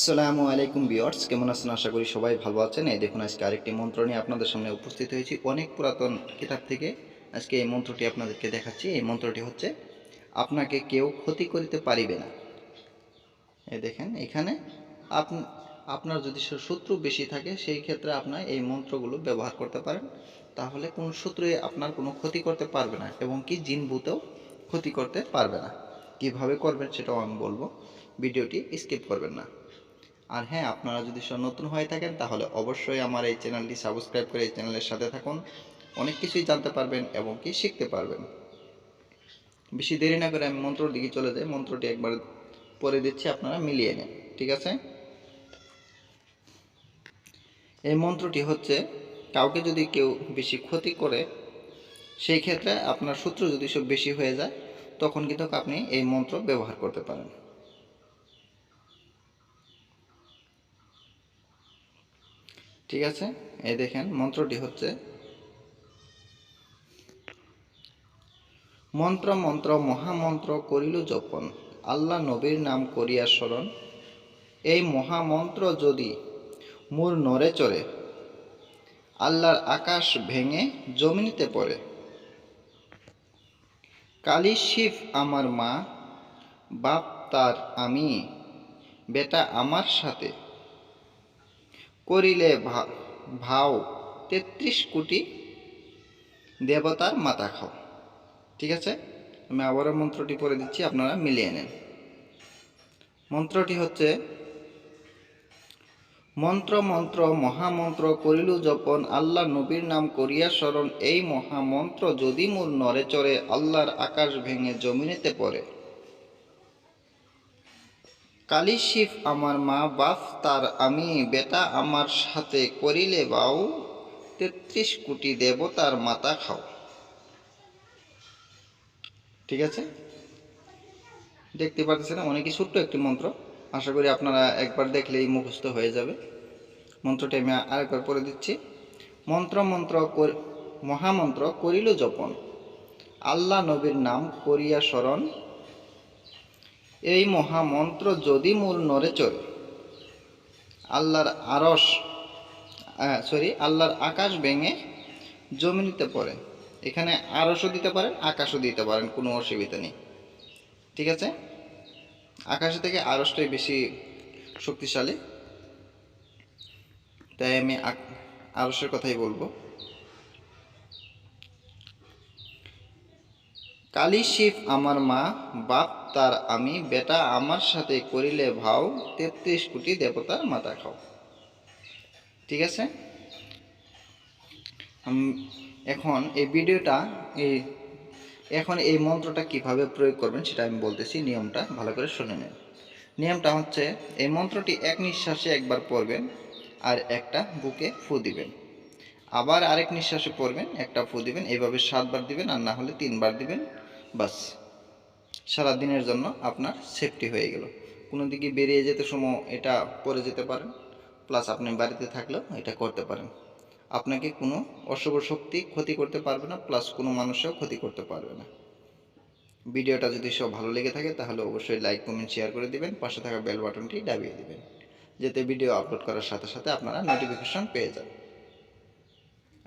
আসসালামু আলাইকুম বিয়ার্স কেমন আছেন? আশা করি সবাই ভালো আছেন। এই দেখুন, আজকে আরেকটি মন্ত্র নিয়ে আপনাদের সামনে উপস্থিত হয়েছি। অনেক পুরাতন কিতাব থেকে আজকে এই মন্ত্রটি আপনাদেরকে দেখাচ্ছি। এই মন্ত্রটি হচ্ছে, আপনাকে কেউ ক্ষতি করিতে পারিবে না। এ দেখেন, এখানে আপনি আপনার যদি শত্রু বেশি থাকে, সেই ক্ষেত্রে আপনার এই মন্ত্রগুলো ব্যবহার করতে পারেন। তাহলে কোনো শত্রুই আপনার কোনো ক্ষতি করতে পারবে না এবং কি জিন ভূতেও ক্ষতি করতে পারবে না। কীভাবে করবেন সেটাও আমি বলব। ভিডিওটি স্কিপ করবেন না। আর হ্যাঁ আপনারা যদি নতুন হয়ে থাকেন, তাহলে অবশ্যই আমার এই চ্যানেলটি সাবস্ক্রাইব করে এই চ্যানেলের সাথে থাকুন। অনেক কিছুই জানতে পারবেন এবং কি শিখতে পারবেন। বেশি দেরি না করে আমি মন্ত্রর দিকে চলে যাই। মন্ত্রটি একবার পরে দিচ্ছি, আপনারা মিলিয়ে নেন, ঠিক আছে? এই মন্ত্রটি হচ্ছে, কাউকে যদি কেউ বেশি ক্ষতি করে, সেই ক্ষেত্রে আপনার সূত্র যদি সব বেশি হয়ে যায়, তখন কিন্তু আপনি এই মন্ত্র ব্যবহার করতে পারেন। ঠিক আছে? এই দেখেন, মন্ত্রটি হচ্ছে, মন্ত্র মন্ত্র, মহামন্ত্র করিল জপন আল্লাহ নবীর নাম করিয়া স্মরণ। এই মহামন্ত্র যদি মূর নড়ে চড়ে, আল্লাহর আকাশ ভেঙে জমিনিতে পড়ে, কালী শিব আমার মা, বাপ তার আমি, বেটা আমার সাথে করিলে ভাও তেত্রিশ কোটি দেবতার মাথা খাও। ঠিক আছে? আমি আবারও মন্ত্রটি পড়ে দিচ্ছি, আপনারা মিলিয়ে নেন। মন্ত্রটি হচ্ছে, মন্ত্র মন্ত্র, মহামন্ত্র করিলু জপন আল্লাহ নবীর নাম করিয়া স্মরণ, এই মহামন্ত্র যদি মোর নরে চড়ে, আল্লাহর আকাশ ভেঙে জমিনেতে পড়ে। কালী শিব আমার মা, বাপ, তার আমি, বেটা আমার সাথে করিলে বাউ, তেত্রিশ কোটি দেবতার মাথা খাও। ঠিক আছে? দেখতে পাচ্ছেন অনেকই ছোট্ট একটি মন্ত্র। আশা করি আপনারা একবার দেখলেই মুখস্থ হয়ে যাবে। মন্ত্রটি আমি আরেকবার পড়ে দিচ্ছি। মন্ত্র মন্ত্র মহামন্ত্র করিল জপন। আল্লাহ নবীর নাম করিয়া স্মরণ। এই মহামন্ত্র যদি মূল নড়ে চড়ে, আল্লাহর আরস সরি আল্লাহর আকাশ ভেঙে জমিনিতে পড়ে, এখানে আরসও দিতে পারেন, আকাশও দিতে পারেন, কোনো অসুবিধা নেই। ঠিক আছে? আকাশ থেকে আরসটাই বেশি শক্তিশালী। তাই আমি আরসের কথাই বলব। কালী শিব আমার মা, বাপ তার আমি, বেটা আমার সাথে করিলে ভাও, তেত্রিশ কোটি দেবতার মাথা খাও। ঠিক আছে? এখন এই ভিডিওটা, এই, এখন এই মন্ত্রটা কীভাবে প্রয়োগ করবেন সেটা আমি বলতেছি, নিয়মটা ভালো করে শুনে নেন। নিয়মটা হচ্ছে, এই মন্ত্রটি এক নিঃশ্বাসে একবার পড়বেন আর একটা বুকে ফু দিবেন। আবার আরেক নিঃশ্বাসে পড়বেন, একটা ফু দিবেন এইভাবে সাতবার দিবেন আর না হলে তিনবার দিবেন, বাস। সারা দিনের জন্য আপনার সেফটি হয়ে গেল। কোনো দিকে বেরিয়ে যেতে সময় এটা পরে যেতে পারেন প্লাস আপনি বাড়িতে থাকলেও এটা করতে পারেন। আপনাকে কোনো অশুভ শক্তি ক্ষতি করতে পারবে না প্লাস কোনো মানুষও ক্ষতি করতে পারবে না। ভিডিওটা যদি সব ভালো লেগে থাকে তাহলে অবশ্যই লাইক কমেন্ট শেয়ার করে দিবেন, পাশে থাকা বেল বাটনটি দাবিয়ে দিবেন, যাতে ভিডিও আপলোড করার সাথে সাথে আপনারা নোটিফিকেশন পেয়ে যান।